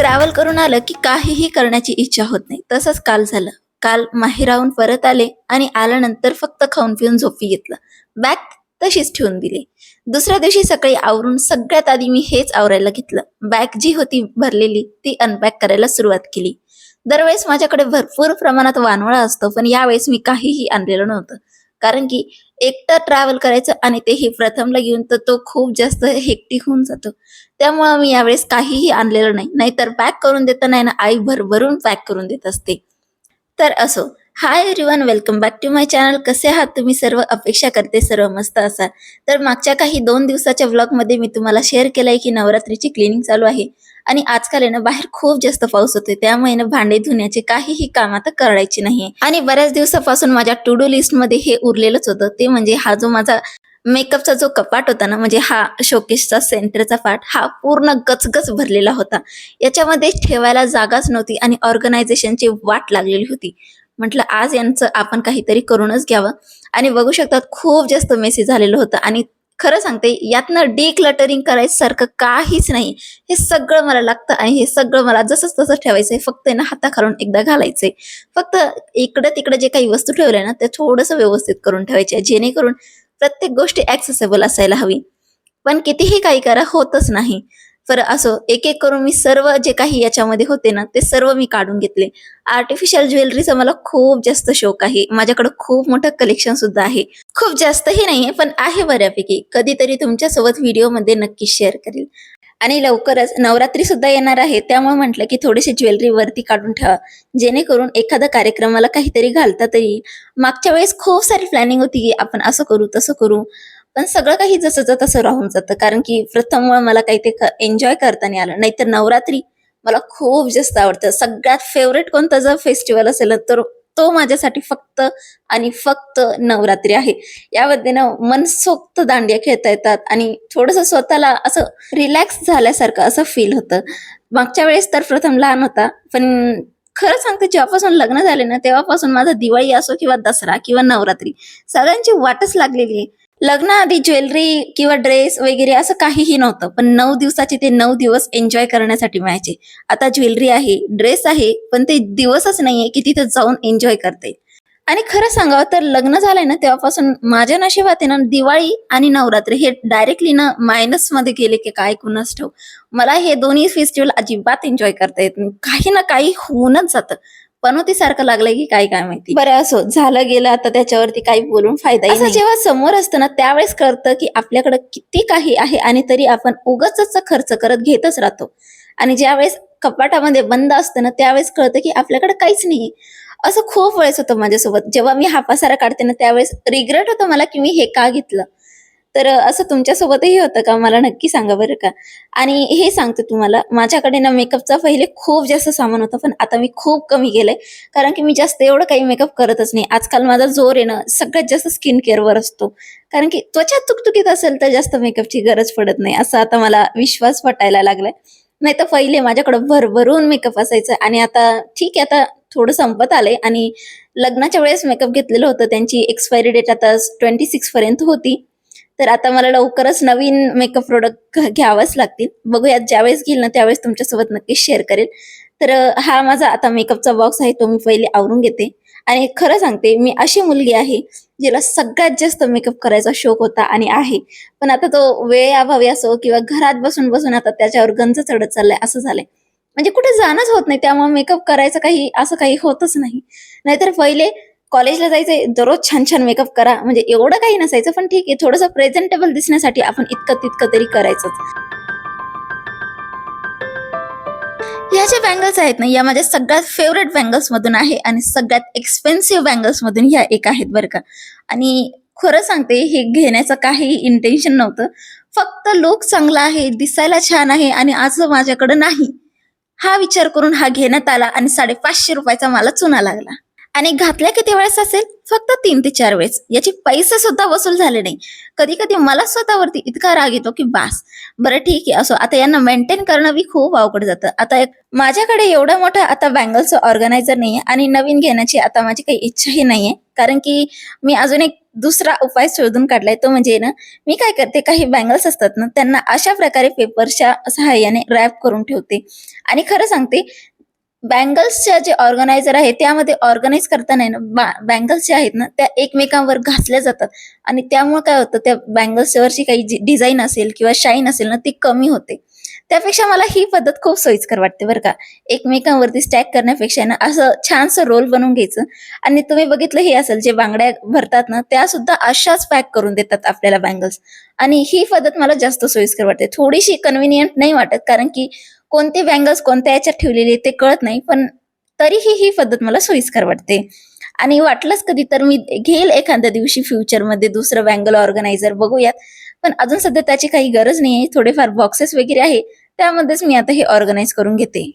Travel करून आलं की काहीही करण्याची इच्छा होत नाही. तसंच काल झालं. काल माहेराहून परत आले आणि आल्यानंतर फक्त खाऊन पिऊन झोपी घेतलं. बॅग तशीच ठेवून दिली. दुसऱ्या दिवशी सकाळी आवरून सगळ्यात आधी मी हेच आवरायला घेतलं. बॅग जी होती भरलेली ती अनपॅक करायला सुरुवात केली. दरवेळेस माझ्याकडे भरपूर प्रमाणात वानवळा असतो पण यावेळेस मी काहीही आणलेलं नव्हतं. कारण की एकटं ट्रॅव्हल करायचं आणि तेही प्रथमला घेऊन तर तो खूप जास्त हेक्टिक होऊन जातो. त्यामुळं मी यावेळेस काहीही आणलेलं नाही. नाहीतर पॅक करून देताना ना आई भरभरून पॅक करून देत असते. तर असो. Hi everyone welcome back to my channel कसे आहात तुम्ही? सर्व अपेक्षा करते सर्व मस्त असाल. तर मागच्या काही दोन दिवसाच्या व्लॉगमध्ये मी तुम्हाला शेअर केलंय की नवरात्रीची क्लिनिंग चालू आहे. आणि आजकाल आहे ना बाहेर खूप जास्त पाऊस होतोय. त्यामुळे ना भांडे धुण्याचे काहीही काम आता करायचे नाही आणि बऱ्याच दिवसापासून माझ्या टू डू लिस्टमध्ये हे उरलेलंच होतं. ते म्हणजे हा जो माझा मेकअपचा जो कपाट होता ना म्हणजे हा शोकेसचा सेंटरचा पार्ट हा पूर्ण गचगच भरलेला होता. याच्यामध्ये ठेवायला जागाच नव्हती आणि ऑर्गनायझेशनची वाट लागलेली होती. म्हटलं आज यांचं आपण काहीतरी करूनच घ्यावं. आणि बघू शकतात खूप जास्त मेसेज झालेलं होतं. आणि खरं सांगते यातनं डिक्लटरिंग करायसारखं काहीच नाही. हे सगळं मला लागतं आणि हे सगळं मला जसंच तसं ठेवायचंय फक्त ना हाताखालून एकदा घालायचंय. फक्त इकडं तिकडं जे काही वस्तू ठेवल्या ना ते थोडंसं व्यवस्थित करून ठेवायचे जेणेकरून प्रत्येक गोष्टी ॲक्सेसेबल असायला हवी. पण कितीही काही करा होतच नाही. तर असो एक एक करून मी सर्व जे काही याच्यामध्ये होते ना ते सर्व मी काढून घेतले. आर्टिफिशियल ज्वेलरीचा मला खूप जास्त शौक आहे. माझ्याकडे खूप मोठं कलेक्शन सुद्धा आहे. खूप जास्तही नाहीये पण आहे बऱ्यापैकी. कधीतरी तुमच्यासोबत व्हिडिओमध्ये नक्की शेअर करेल. आणि लवकरच नवरात्री सुद्धा येणार आहे त्यामुळे म्हटलं की थोडीशी ज्वेलरी वरती काढून ठेवा. जेणेकरून एखादा कार्यक्रमाला काहीतरी घालता तरी. मागच्या वेळेस खूप सारी प्लॅनिंग होती की आपण असं करू तसं करू. पण सगळं काही जसं तसं राहून जातं. कारण की प्रथम मला काही ते एन्जॉय करता नाही आलं. नाहीतर नवरात्री मला खूप जास्त आवडतं. सगळ्यात फेवरेट कोणता जर फेस्टिवल असेल तर तो माझ्यासाठी फक्त आणि फक्त नवरात्री आहे. यामध्ये ना मनसोक्त दांडिया खेळता येतात आणि थोडस स्वतःला असं रिलॅक्स झाल्यासारखं असं फील होतं. मागच्या वेळेस तर प्रथम लहान होता पण खरं सांगते जेव्हापासून लग्न झाले ना तेव्हापासून माझा दिवाळी असो किंवा दसरा किंवा नवरात्री सगळ्यांची वाटच लागलेली आहे. लग्नाआधी ज्वेलरी किंवा ड्रेस वगैरे असं काहीही नव्हतं. पण नऊ दिवसाचे ते नऊ दिवस एन्जॉय करण्यासाठी मिळायचे. आता ज्वेलरी आहे ड्रेस आहे पण ते दिवसच नाहीये की तिथे जाऊन एन्जॉय करते. आणि खरं सांगावं तर लग्न झालंय ना तेव्हापासून माझ्या नशिबात आहे ना दिवाळी आणि नवरात्री हे डायरेक्टली ना मायनसमध्ये गेले की काय कुणाच ठेव मला हे दोन्ही फेस्टिवल अजिबात एन्जॉय करता येत नाही. काही ना काही होऊनच जातं. पनोती सारखं लागलंय की काय काय माहिती? बरं असो. झालं गेलं आता त्याच्यावरती काही बोलून फायदा असं जेव्हा समोर असतं ना त्यावेळेस कळतं की आपल्याकडे किती काही आहे आणि तरी आपण उगाच खर्च करत घेतच राहतो. आणि ज्यावेळेस कपाटामध्ये बंद असतं ना त्यावेळेस कळतं की आपल्याकडे काहीच नाही. असं खूप वेळेस होतं माझ्यासोबत. जेव्हा मी हा पसारा काढते ना त्यावेळेस रिग्रेट होतं मला की मी हे का घेतलं. तर असं तुमच्यासोबतही होतं का? मला नक्की सांगा बरं का. आणि हे सांगते तुम्हाला माझ्याकडे ना मेकअपचा पहिले खूप जास्त सामान होतं पण आता मी खूप कमी केलंय. कारण की मी जास्त एवढं काही मेकअप करतच नाही. आजकाल माझा जोर आहे ना सगळ्यात जास्त स्किन केअरवर असतो. कारण की त्वचा तुकतुकीत असेल तर जास्त मेकअपची गरज पडत नाही असं आता मला विश्वास पटायला लागलाय. नाही तर पहिले माझ्याकडं भरभरून मेकअप असायचं आणि आता ठीक आहे आता थोडं संपत आलंय. आणि लग्नाच्या वेळेस मेकअप घेतलेलं होतं त्यांची एक्सपायरी डेट आता ट्वेंटी सिक्स पर्यंत होती. तर आता मला लवकरच नवीन मेकअप प्रोडक्ट घ्यावंच लागतील. बघूयात ज्यावेळेस घेईल ना त्यावेळेस तुमच्यासोबत नक्कीच शेअर करेल. तर हा माझा आता मेकअपचा बॉक्स आहे तो मी पहिले आवरून घेते. आणि खरं सांगते मी अशी मुलगी आहे जिला सगळ्यात जास्त मेकअप करायचा शौक होता आणि आहे. पण आता तो वेळ अभावी असो किंवा घरात बसून बसून आता त्याच्यावर गंज चढत चाललाय असं झालंय. म्हणजे कुठे जाणंच होत नाही त्यामुळे मेकअप करायचं काही असं काही होतच नाही. नाहीतर पहिले कॉलेजला जायचंय दररोज छान छान मेकअप करा. म्हणजे एवढं काही नसायचं पण ठीक आहे थोडंसं प्रेझेंटेबल दिसण्यासाठी आपण इतकं तितकं तरी करायचंच. ह्या ज्या बँगल्स आहेत ना या माझ्या सगळ्यात फेवरेट बँगल्स मधून आहे आणि सगळ्यात एक्सपेन्सिव्ह बँगल्स मधून ह्या एक आहेत बरं का. आणि खरं सांगते हे घेण्याचं काही इंटेन्शन नव्हतं. फक्त लुक चांगला आहे दिसायला छान आहे आणि आज माझ्याकडे नाही. हा विचार करून हा घेण्यात आला आणि साडेपाचशे रुपयाचा मला चुना लागला. आणि घातल्या किती वेळेस असेल? फक्त तीन ते चार वेळेस. याचे पैसे सुद्धा वसूल झाले नाही. कधी कधी मला स्वतःवरती इतका राग येतो की बास. बरं ठीक आहे असो. आता यांना मेंटेन करणं बी खूप अवघड जातं. आता एक माझ्याकडे एवढा मोठं आता बँगलचं ऑर्गनायझर नाहीये आणि नवीन घेण्याची आता माझी काही इच्छाही नाहीये. कारण की मी अजून एक दुसरा उपाय शोधून काढलाय. तो म्हणजे ना मी काय करते काही बँगल्स असतात ना त्यांना अशा प्रकारे पेपरच्या सहाय्याने रॅप करून ठेवते. आणि खरं सांगते बँगल्सच्या जे ऑर्गनायझर आहे त्यामध्ये ऑर्गनाईज करताना ना बँगल्स ज्या आहेत ना त्या एकमेकांवर घासल्या जातात. आणि त्यामुळे काय होतं त्या बँगल्सवरची काही डिझाईन असेल किंवा शाईन असेल ना ती कमी होते. त्यापेक्षा मला ही पद्धत खूप सोयीस्कर वाटते बरं का. एकमेकांवरती स्टॅक करण्यापेक्षा ना असं छानसं रोल बनवून घ्यायचं. आणि तुम्ही बघितलं हे असेल जे बांगड्या भरतात ना त्या सुद्धा अशाच पॅक करून देतात आपल्याला बँगल्स. आणि ही पद्धत मला जास्त सोयीस्कर वाटते. थोडीशी कन्व्हिनियंट नाही वाटत कारण की कोणते बँगल्स कोणत्या याच्यात ठेवलेले ते कळत नाही पण तरीही ही पद्धत मला सोयीस्कर वाटते. आणि वाटलंच कधी तर मी घेईल एखाद्या दिवशी फ्युचरमध्ये दुसरं बँगल ऑर्गनायझर बघूयात. पण अजून सध्या त्याची काही गरज नाही थोडेफार बॉक्सेस वगैरे आहे त्यामध्येच मी आता हे ऑर्गनाईज करून घेते.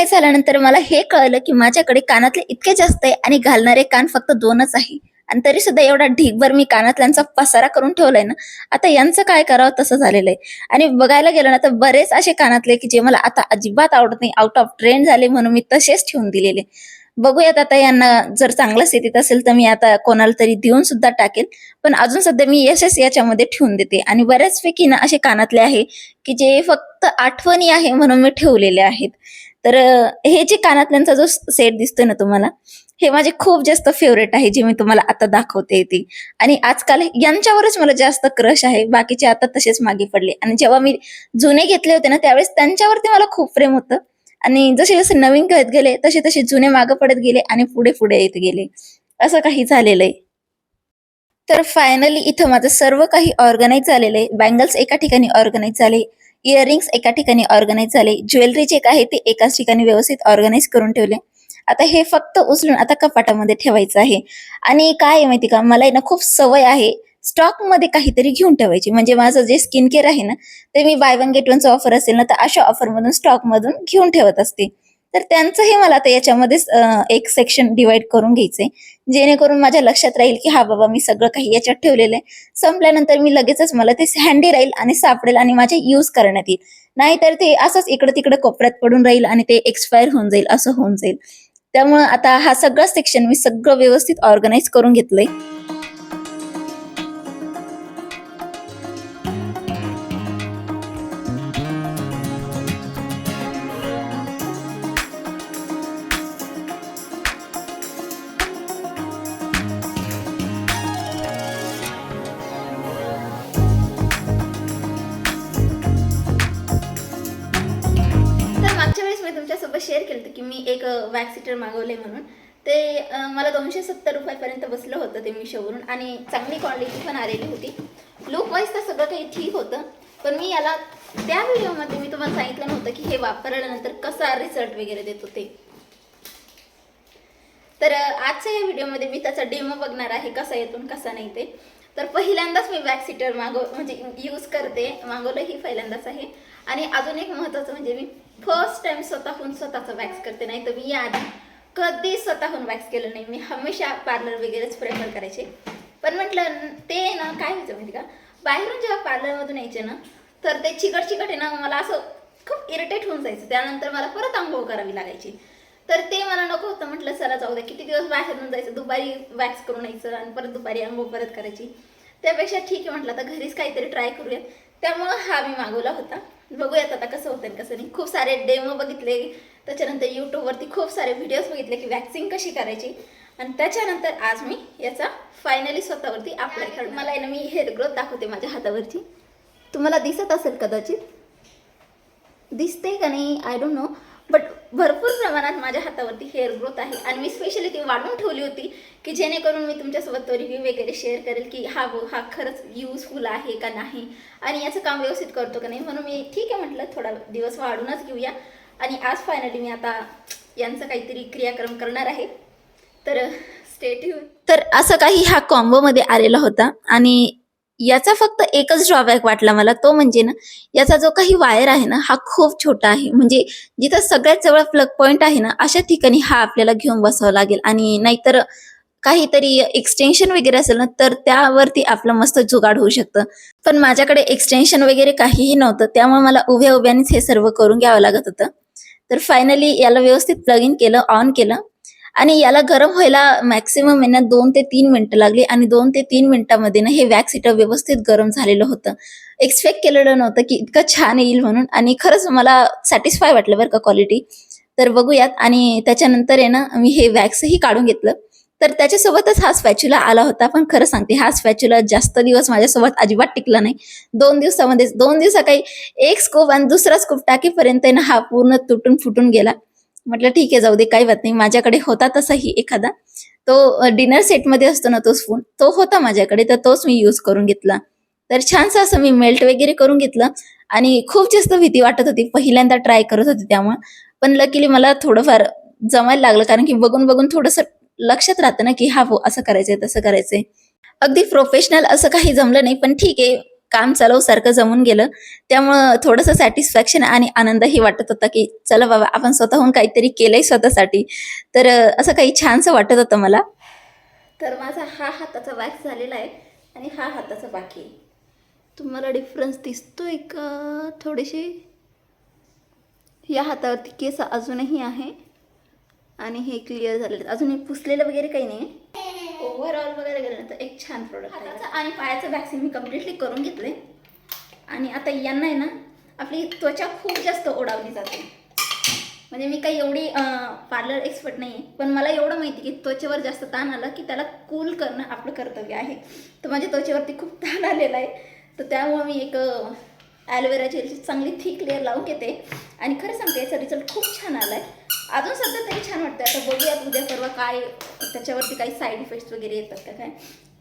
हे झाल्यानंतर मला हे कळलं की माझ्याकडे कानातले इतके जास्त आहे आणि घालणारे कान फक्त दोनच आहे. आणि तरी सुद्धा एवढा ढीगभर मी कानातल्यांचा पसारा करून ठेवलाय ना आता यांचं काय करावं तसं झालेलं आहे. आणि बघायला गेलं ना तर बरेच असे कानातले की जे मला आता अजिबात आवडत नाही आउट ऑफ ट्रेंड झाले म्हणून मी तसेच ठेवून दिलेले. बघूयात आता यांना जर चांगल्या स्थितीत असेल तर मी आता कोणाला तरी देऊन सुद्धा टाकेल. पण अजून सध्या मी यशच याच्यामध्ये ठेवून देते. आणि बऱ्याचपैकी ना असे कानातले आहे की जे फक्त आठवणी आहे म्हणून मी ठेवलेले आहेत. तर हे जे कानातल्यांचा जो सेट दिसतोय ना तुम्हाला हे माझे खूप जास्त फेवरेट आहे जे मी तुम्हाला आता दाखवते ते. आणि आजकाल यांच्यावरच मला जास्त क्रश आहे बाकीचे आता तसेच मागे पडले. आणि जेव्हा मी जुने घेतले होते ना त्यावेळेस त्यांच्यावरती मला खूप प्रेम होतं. आणि जसे जसे नवीन घेत गेले तसे तसे जुने मागे पडत गेले आणि पुढे पुढे येत गेले. असं काही झालेलं आहे. तर फायनली इथं माझं सर्व काही ऑर्गनाईज झालेलं आहे. बँगल्स एका ठिकाणी ऑर्गनाईज झाले. इयरिंग्स एका ठिकाणी ऑर्गनाईज झाले. ज्वेलरी जे आहे ते एकाच ठिकाणी व्यवस्थित ऑर्गनाईज करून ठेवले. आता हे फक्त उचलून आता कपाटामध्ये ठेवायचं आहे. आणि काय आहे माहिती का? मला ना खूप सवय आहे स्टॉकमध्ये काहीतरी घेऊन ठेवायची. म्हणजे माझं जे स्किन केअर आहे ना ते मी बाय वन गेट वनचं ऑफर असेल ना तर अशा ऑफर मधून स्टॉक मधून घेऊन ठेवत असते. तर त्यांचं हे मला आता याच्यामध्येच एक सेक्शन डिवाइड करून घ्यायचंय. जेणेकरून माझ्या लक्षात राहील की हा बाबा मी सगळं काही याच्यात ठेवलेलं आहे. संपल्यानंतर मी लगेचच मला ते हँडी राहील आणि सापडेल आणि माझे यूज करण्यात येईल. नाहीतर ते असंच इकडे तिकडे कोपऱ्यात पडून राहील आणि ते एक्सपायर होऊन जाईल असं होऊन जाईल. त्यामुळे आता हा सगळा सेक्शन मी सगळं व्यवस्थित ऑर्गनाईज करून घेतलंय. वॅक्स हिटर मागवले म्हणून. ते मला दोनशे सत्तर रुपयापर्यंत बसलं होतं ते मिशोवरून आणि चांगली क्वालिटी पण आलेली होती. लुक वाईज तर सगळं काही ठीक होतं पण मी याला त्या व्हिडिओमध्ये मी तुम्हाला सांगितलं नव्हतं की हे वापरल्यानंतर कसा रिझल्ट वगैरे देतो ते. तर आजच्या या व्हिडिओमध्ये मी त्याचा डेमो बघणार आहे कसा येतो कसा नाही ते. तर पहिल्यांदाच मी वॅक्स हिटर मागव म्हणजे यूज करते मागवलं ही पहिल्यांदाच आहे. आणि अजून एक महत्त्वाचं म्हणजे मी फर्स्ट टाइम स्वतःहून स्वतःचं वॅक्स करते नाही तर मी याआधी कधी स्वतःहून वॅक्स केलं नाही. मी हमेशा पार्लर वगैरेच प्रेफर करायचे. पण म्हटलं ते ना काय व्हायचं माहिती का? बाहेरून जेव्हा पार्लरमधून यायचे ना तर ते चिकट चिकट आहे ना मला असं खूप इरिटेट होऊन जायचं. त्यानंतर मला परत आंघोळ करावी लागायची. तर ते मला नको होतं. म्हटलं चला जाऊ दे. किती दिवस बाहेरून जायचं? दुपारी वॅक्स करून यायचं आणि परत दुपारी आंघोळ परत करायची. त्यापेक्षा ठीक आहे म्हटलं आता घरीच काहीतरी ट्राय करूयात त्यामुळं हा मी मागवला होता. बघूयात आता कसं होतं कसं नाही. खूप सारे डेमो बघितले. त्याच्यानंतर यूट्यूबवरती खूप सारे व्हिडिओज बघितले की वॅक्सिंग कशी करायची. आणि त्याच्यानंतर आज मी याचा फायनली स्वतःवरती अप्लाय करणार. मला आहे ना मी हेअर ग्रोथ दाखवते माझ्या हातावरची तुम्हाला दिसत असेल कदाचित. दिसते का नाही? आय डोंट नो भरपूर प्रमाणात माझ्या हातावरती हेअर ग्रोथ आहे. आणि मी स्पेशली ती वाढून ठेवली होती की जेणेकरून मी तुमच्यासोबत तो रिव्ह्यू वगैरे शेअर करेल की हा हा खरंच युजफुल आहे का नाही? आणि याचं काम व्यवस्थित करतो का नाही? म्हणून मी ठीक आहे म्हटलं थोडा दिवस वाढूनच घेऊया. आणि आज फायनली मी आता यांचं काहीतरी क्रियाक्रम करणार आहे. तर स्टेट तर असं काही हा कॉम्बोमध्ये आलेला होता. आणि याचा फक्त एकच ड्रॉबॅक वाटला मला तो म्हणजे ना याचा जो काही वायर आहे ना हा खूप छोटा आहे. म्हणजे जिथं सगळ्यात जवळ प्लग पॉइंट आहे ना अशा ठिकाणी हा आपल्याला घेऊन बसावा लागेल. आणि नाहीतर काहीतरी एक्सटेन्शन वगैरे असेल ना तर त्यावरती आपलं मस्त जुगाड होऊ शकतं. पण माझ्याकडे एक्सटेन्शन वगैरे काहीही नव्हतं त्यामुळे मला उभ्या उभ्यानेच हे सर्व करून घ्यावं लागत होतं. तर फायनली याला व्यवस्थित प्लग इन केलं ऑन केलं. आणि याला गरम व्हायला मॅक्सिमम ना दोन ते तीन मिनटं लागली आणि दोन ते तीन मिनिटांमध्ये ना हे वॅक्स हिटर व्यवस्थित गरम झालेलं होतं. एक्सपेक्ट केलेलं नव्हतं की इतकं छान येईल म्हणून आणि खरंच मला सॅटिस्फाय वाटलं बरं का क्वालिटी तर बघूयात आणि त्याच्यानंतर आहे ना मी हे वॅक्सही काढून घेतलं. तर त्याच्यासोबतच हा स्पॅच्युला आला होता पण खरं सांगते हा स्पॅच्युला जास्त दिवस माझ्यासोबत अजिबात टिकला नाही. दोन दिवसामध्येच दोन दिवसा काही एक स्कोप आणि दुसरा स्कोप टाकेपर्यंत ना हा पूर्ण तुटून फुटून गेला. म्हटलं ठीक आहे जाऊ दे काही बात नाही. माझ्याकडे होता तसाही एखादा. तो डिनर सेटमध्ये असतो ना तो स्पून तो होता माझ्याकडे तर तोच मी यूज करून घेतला. तर छानसं असं मी मेल्ट वगैरे करून घेतलं आणि खूप जास्त भीती वाटत होती. पहिल्यांदा ट्राय करत होती त्यामुळे. पण लकीली मला थोडंफार जमायला लागलं कारण की बघून बघून थोडंसं लक्षात राहतं ना की हा हो असं करायचंय तसं करायचंय. अगदी प्रोफेशनल असं काही जमलं नाही पण ठीक आहे काम चालवसारखं जमून गेलं. त्यामुळं थोडंसं सॅटिस्फॅक्शन आणि आनंदही वाटत होता की चला बाबा आपण स्वतःहून काहीतरी केलंय स्वतःसाठी. तर असं काही छानसं वाटत होतं मला. तर माझा हा हाताचा वॅक्स झालेला आहे आणि हा हाताचा बाकी तुम्हाला डिफरन्स दिसतोय का? थोडेसे या हातावरती केस अजूनही आहे. आणि हे क्लिअर झालेलं आहे. अजून पुसलेलं वगैरे काही नाही ओव्हरऑल वगैरे गेलं ना तर एक छान प्रोडक्ट आहे. आणि पायाचं वॅक्सिन मी कम्प्लिटली करून घेतले आणि आता यांना आहे ना आपली त्वचा खूप जास्त ओढावली जाते. म्हणजे मी काही एवढी पार्लर एक्सपर्ट नाही आहे पण मला एवढं माहिती की त्वचेवर जास्त ताण आला की त्याला कूल करणं आपलं कर्तव्य आहे. तर माझ्या त्वचेवरती खूप ताण आलेला आहे. तर त्यामुळे मी एक ॲलोवेरा जेलची चांगली थिक लेअर लावून घेते. आणि खरं सांगते याचा रिझल्ट खूप छान आला आहे अजून सध्या तरी छान वाटतं आता बघूयात उद्या परवा काय त्याच्यावरती काही साईड इफेक्ट्स वगैरे येतात का काय.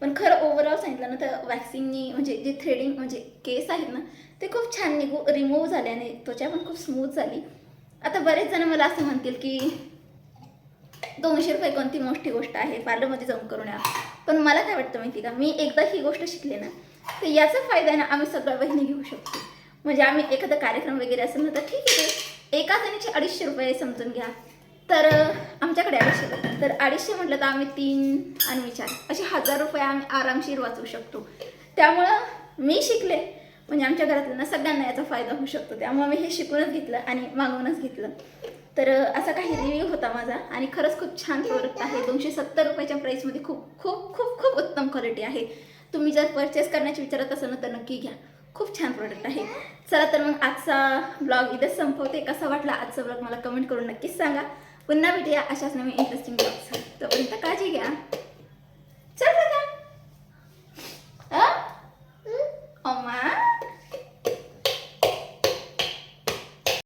पण खरं ओव्हरऑल सांगितलं ना तर वॅक्सिंगनी म्हणजे जे थ्रेडिंग म्हणजे केस आहेत ना ते खूप छान निघू रिमूव्ह झाले आणि त्वचा पण खूप स्मूथ झाली. आता बरेच जण मला असं म्हणतील की दोनशे रुपये कोणती मोठी गोष्ट आहे पार्लरमध्ये जाऊन करून या. पण मला काय वाटतं माहिती का? मी एकदा ही गोष्ट शिकले ना तर याचा फायदा आहे ना आम्ही सगळ्या बहिणी घेऊ शकतो. म्हणजे आम्ही एखादा कार्यक्रम वगैरे असेल ना तर ठीक आहे एका जणीचे अडीचशे रुपये समजून घ्या. तर आमच्याकडे अडीचशे तर अडीचशे म्हटलं तर आम्ही तीन आणि विचार. चार असे हजार रुपये आम्ही आरामशीर वाचवू शकतो. त्यामुळं मी शिकले. म्हणजे आमच्या घरातल्यांना सगळ्यांना याचा फायदा होऊ शकतो. त्यामुळे मी हे शिकूनच घेतलं आणि मागवूनच घेतलं. तर असा काही रिव्ह्यू होता माझा. आणि खरंच खूप छान प्रोडक्ट आहे. दोनशे सत्तर रुपयाच्या प्राईसमध्ये खूप खूप खूप खूप उत्तम क्वालिटी आहे. तुम्ही जर परचेस करण्याची विचारत असाल ना तर नक्की घ्या. खूप छान प्रोडक्ट आहे. चला तर मग आजचा ब्लॉग इथं संपवते. कसा वाटला आजचा ब्लॉग मला कमेंट करून नक्कीच सांगा. पुन्हा भेटूया अशाच नवीन इंटरेस्टिंग ब्लॉग्स तोपर्यंत काळजी घ्या. चल दादा अम्मा?